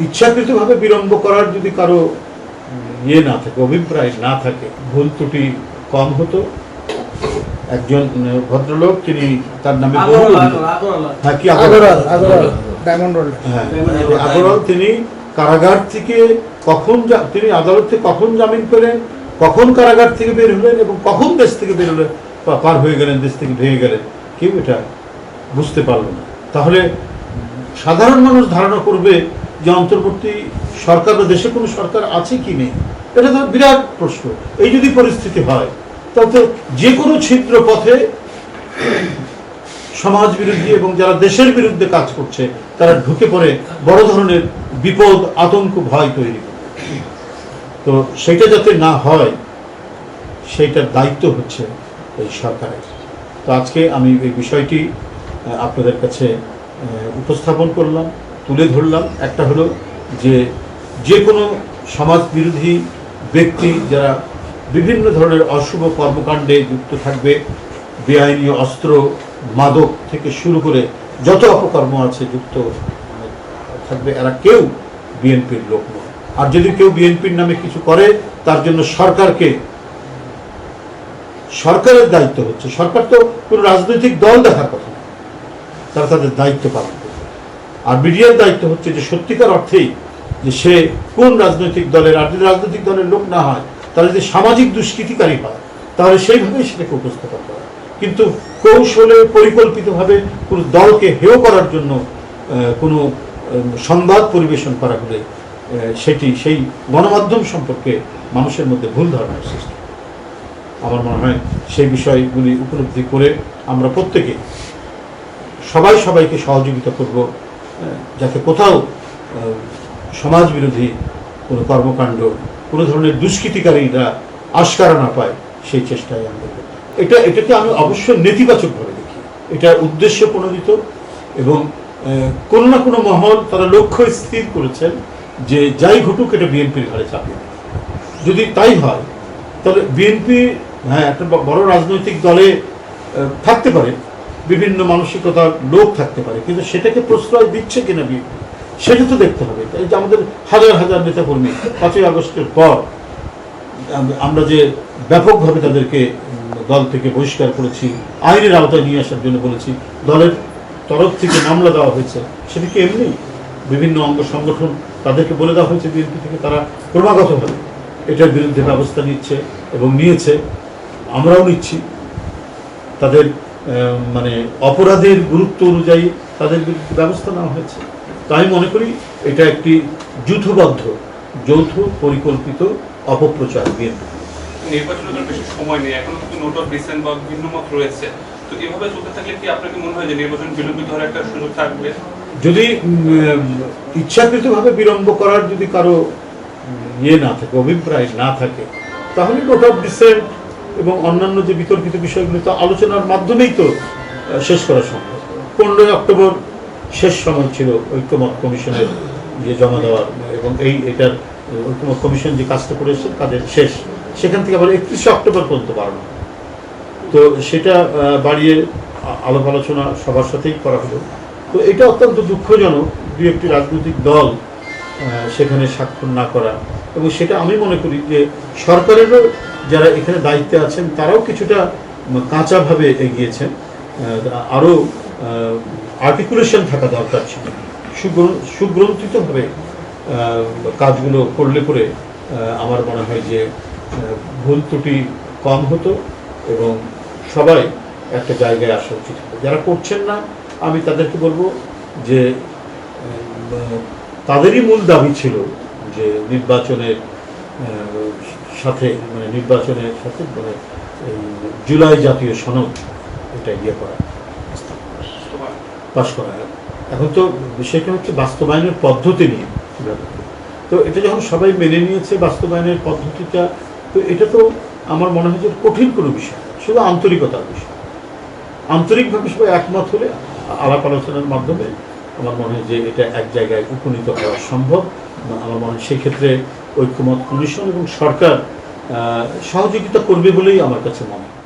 ইচ্ছাকৃতভাবে বিলম্ব করার যদি কারও ইয়ে না থাকে অভিপ্রায় না থাকে ভুল ত্রুটি কম হতো একজন ভদ্রলোক তিনি তার নামে হ্যাঁ কি আগরওয়াল? হ্যাঁ আগরওয়াল তিনি কারাগার থেকে কখন তিনি আদালত থেকে কখন জামিন পেলেন কখন কারাগার থেকে বের হলেন এবং কখন দেশ থেকে বের হলেন পার হয়ে গেলেন দেশ থেকে ভেঙে গেলেন কেউ এটা বুঝতে পারল না। তাহলে সাধারণ মানুষ ধারণা করবে যে অন্তর্বর্তী সরকার বা দেশে কোনো সরকার আছে কি নেই? এটা তো বিরাট প্রশ্ন। এই যদি পরিস্থিতি হয়, তাহলে তো যে কোনো ছিদ্র পথে সমাজ বিরোধী এবং যারা দেশের বিরুদ্ধে কাজ করছে, তারা ঢুকে পড়ে বড় ধরনের বিপদ, আতঙ্ক, ভয় তৈরি তো সেটা যাতে না হয়, সেইটার দায়িত্ব হচ্ছে এই সরকারের। তো আজকে আমি এই বিষয়টি আপনাদের কাছে উপস্থাপন করলাম। তুলে ধরলাম। একটা হলো যে যে কোনো সমাজ বিরোধী ব্যক্তি যারা বিভিন্ন ধরনের অশুভ কর্মকাণ্ডে যুক্ত থাকবে বেআইনি অস্ত্র মাদক থেকে শুরু করে যত অপকর্ম আছে যুক্ত মানে, থাকবে এরা কেউ বিএনপির লোক নয়। আর যদি কেউ বিএনপির নামে কিছু করে তার জন্য সরকারকে সরকারের দায়িত্ব হচ্ছে। সরকার তো কোনো রাজনৈতিক দল দেখার কথা তারা তাদের দায়িত্ব পালন করবে আর মিডিয়ার দায়িত্ব হচ্ছে যে সত্যিকার অর্থেই যে সে কোন রাজনৈতিক দলের, আর রাজনৈতিক দলের লোক না হয়, তাহলে যদি সামাজিক দুষ্কৃতিকারী হয়, তাহলে সেইভাবেই সেটাকে উপস্থাপন করা কিন্তু কৌশলে, পরিকল্পিতভাবে কোনো দলকে হেয় করার জন্য কোনো সংবাদ পরিবেশন করা হলে সেটি, সেই গণমাধ্যম সম্পর্কে মানুষের মধ্যে ভুল ধারণার সৃষ্টি আমার মনে হয় সেই বিষয়গুলি উপলব্ধি করে আমরা প্রত্যেকে সবাই সবাইকে সহযোগিতা করব। যাতে কোথাও সমাজ বিরোধী কোনো কর্মকাণ্ড, কোনো ধরনের দুষ্কৃতিকারীরা আশকারা না পায়, সেই চেষ্টায় আমরা এটা, এটাকে আমি অবশ্যই নেতিবাচকভাবে দেখি। এটা উদ্দেশ্য প্রণোদিত এবং কোনো না কোনো মহল তারা লক্ষ্য স্থির করেছেন যে যাই ঘটুক এটা বিএনপির ঘাড়ে চাপিয়ে যদি তাই হয়, তাহলে বিএনপি হ্যাঁ একটা বড় রাজনৈতিক দলে থাকতে পারে বিভিন্ন মানসিকতার লোক থাকতে পারে, কিন্তু সেটাকে প্রশ্রয় দিচ্ছে কিনা বিএনপি? সেটা তো দেখতে হবে। এই যে আমাদের হাজার হাজার নেতাকর্মী, পাঁচই আগস্টের পর আমরা যে ব্যাপকভাবে তাদেরকে দল থেকে বহিষ্কার করেছি, আইনের আওতায় নিয়ে আসার জন্য বলেছি, দলের তরফ থেকে মামলা দেওয়া হয়েছে, সেটা কি এমনি? বিভিন্ন অঙ্গ সংগঠন তাদেরকে বলে দেওয়া হয়েছে বিএনপি থেকে, তারা ক্রমাগতভাবে এটার বিরুদ্ধে ব্যবস্থা নিচ্ছে এবং নিয়েছে। আমরাও নিচ্ছি। তাদের মানে অপরাধের গুরুত্ব অনুযায়ী তাদের বিরুদ্ধে ব্যবস্থা নেওয়া হয়েছে। তো আমি মনে করি এটা একটি যূথবদ্ধ যৌথ পরিকল্পিত অপপ্রচার বিএনপি। নির্বাচনের বেশি সময় নেই। এখনও কিন্তু নোট অফ ডিসেন্ট বা ভিন্ন মত রয়েছে। তো এভাবে চলতে থাকলে কি আপনার কি মনে হয় যে নির্বাচন বিলম্বিত হওয়ার একটা সুযোগ থাকবে? যদি ইচ্ছাকৃতভাবে বিলম্ব করার যদি কারও ইয়ে না থাকে অভিপ্রায় না থাকে তাহলে নোট অফ ডিসেন্ট এবং অন্যান্য যে বিতর্কিত বিষয়গুলো তো আলোচনার মাধ্যমেই তো শেষ করা সম্ভব। পনেরোই অক্টোবর শেষ সময় ছিল ঐক্যমত কমিশনের যে জমা দেওয়ার, এবং এই, এটার ঐক্যমত কমিশন যে কাজটা করেছে, তাদের শেষ। সেখান থেকে আবার একত্রিশে অক্টোবর পর্যন্ত বাড়ানো। তো সেটা বাড়িয়ে আলাপ আলোচনা সবার সাথেই করা হলো। তো এটা অত্যন্ত দুঃখজনক দু একটি রাজনৈতিক দল সেখানে স্বাক্ষর না করা এবং সেটা আমি মনে করি যে সরকারেরও যারা এখানে দায়িত্বে আছেন, তারাও কিছুটা কাঁচাভাবে এগিয়েছেন। আরও আর্টিকুলেশন থাকা দরকার ছিল। সুগ্র- সুগ্রন্থিতভাবে কাজগুলো করলে পরে আমার মনে হয় যে ভুল ত্রুটি কম হতো এবং সবাই একটা জায়গায় আসা উচিত হতো। যারা করছেন না, আমি তাদেরকে বলব যে তাদেরই মূল দাবি ছিল যে নির্বাচনের সাথে মানে নির্বাচনের সাথে মানে এই জুলাই জাতীয় সনদ এটা ইয়ে করা, পাশ করা। এখন তো বিষয়টা হচ্ছে বাস্তবায়নের পদ্ধতি নিয়ে তো এটা যখন সবাই মেনে নিয়েছে বাস্তবায়নের পদ্ধতিটা, তো এটা তো আমার মনে হয় যে কঠিন কোনো বিষয় শুধু আন্তরিকতার বিষয়। আন্তরিকভাবে সবাই একমত হলে আলাপ আলোচনার মাধ্যমে আমার মনে হয় যে এটা এক জায়গায় উপনীত হওয়া সম্ভব। আমার সেক্ষেত্রে ঐক্যমত কমিশন এবং সরকার সহযোগিতা করবে বলেই আমার কাছে মনে হয়।